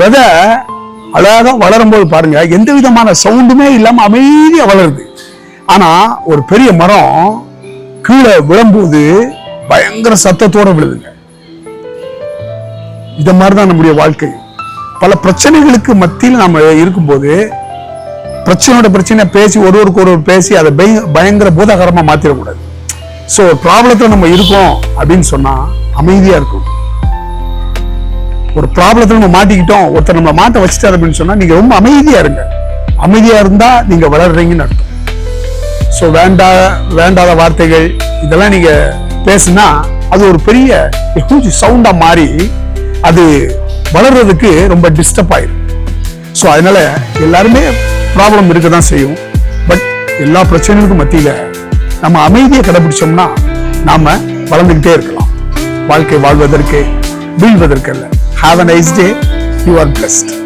விதை அழகா வளரும்போது பாருங்க எந்த விதமான சவுண்டுமே இல்லாம அமைதியா வளருது. ஆனா ஒரு பெரிய மரம் கீழே விழும்போது பயங்கர சத்தத்தோட விழுதுங்க. இந்த மாதிரிதான் நம்முடைய வாழ்க்கை. பல பிரச்சனைகளுக்கு மத்தியில் நாம இருக்கும்போது பிரச்சனையோட பிரச்சனை பேசி ஒருவருக்கு ஒருவர் பேசி அதை பயங்கர பூதாகரமா மாத்திரக்கூடாது. ஸோ ப்ராப்ளத்தில் நம்ம இருக்கோம் அப்படின்னு சொன்னா அமைதியா இருக்கும் ஒரு ப்ராப்ளத்தில் நம்ம மாட்டிக்கிட்டோம் ஒருத்தர் நம்மளை மாட்ட வச்சுட்டார் அப்படின்னு சொன்னா நீங்க ரொம்ப அமைதியா இருங்க. அமைதியா இருந்தா நீங்க வளர்றீங்கன்னு அர்த்தம். ஸோ வேண்டா வேண்டாத வார்த்தைகள் இதெல்லாம் நீங்க பேசுனா அது ஒரு பெரிய ஹியூஜ் சவுண்டா மாறி அது வளர்றதுக்கு ரொம்ப டிஸ்டர்ப் ஆயிடும் ஸோ அதனால எல்லாருமே ப்ராப்ளம் இருக்க தான் செய்யும். பட் எல்லா பிரச்சனைகளுக்கும் மத்தியில நம்ம அமைதியை கடைபிடிச்சோம்னா நாம வளர்ந்துக்கிட்டே இருக்கலாம். வாழ்க்கை வாழ்வதற்கு வீழ்வதற்கு இல்லை Have a nice day. You are blessed.